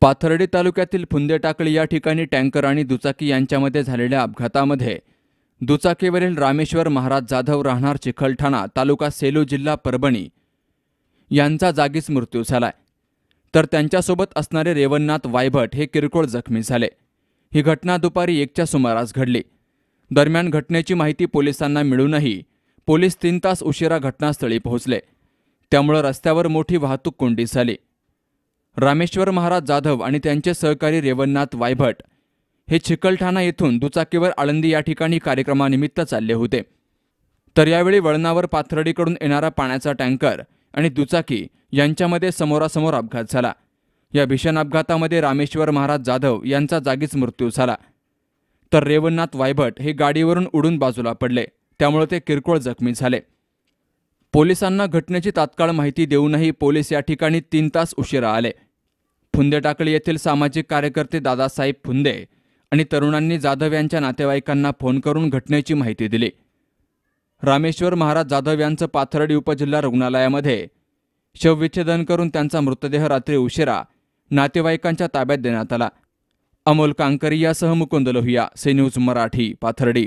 पाथर्डी तालुक्यातील फुंदेटाकळी या ठिकाणी टँकर आणि दुचाकी यांच्यामध्ये झालेल्या अपघातामध्ये दुचाकीवरील रामेश्वर महाराज जाधव राहणार चिखलठाणा तालुका सेलू जिल्हा परभणी यांचा जागीच मृत्यू झालाय. तर त्यांच्यासोबत असणारे रेवणनाथ वायभट हे किरकोळ जखमी झाले. ही घटना दुपारी एकच्या सुमारास घडली. दरम्यान घटनेची माहिती पोलिसांना मिळूनही पोलीस तीन तास उशिरा घटनास्थळी पोहोचले. त्यामुळं रस्त्यावर मोठी वाहतूक कोंडी झाली. रामेश्वर महाराज जाधव आणि त्यांचे सहकारी रेवणनाथ वायभट हे चिकलठाणा येथून दुचाकीवर आळंदी या ठिकाणी कार्यक्रमानिमित्त चालले होते. तर यावेळी वळणावर पाथर्डीकडून येणारा पाण्याचा टँकर आणि दुचाकी यांच्यामध्ये समोरासमोर अपघात झाला. या भीषण अपघातामध्ये रामेश्वर महाराज जाधव यांचा जागीच मृत्यू झाला. तर रेवणनाथ वायभट हे गाडीवरून उडून बाजूला पडले. त्यामुळे ते किरकोळ जखमी झाले. पोलिसांना घटनेची तात्काळ माहिती देऊनही पोलीस या ठिकाणी तीन तास उशिरा आले. फुंदे टाकळी येथील सामाजिक कार्यकर्ते दादासाहेब फुंदे आणि तरुणांनी जाधव यांच्या नातेवाईकांना फोन करून घटनेची माहिती दिली. रामेश्वर महाराज जाधव यांचं पाथर्डी उपजिल्हा रुग्णालयामध्ये शवविच्छेदन करून त्यांचा मृतदेह रात्री उशिरा नातेवाईकांच्या ताब्यात देण्यात आला. अमोल कांकरी यासह मुकुंद लोहिया से न्यूज मराठी पाथर्डी.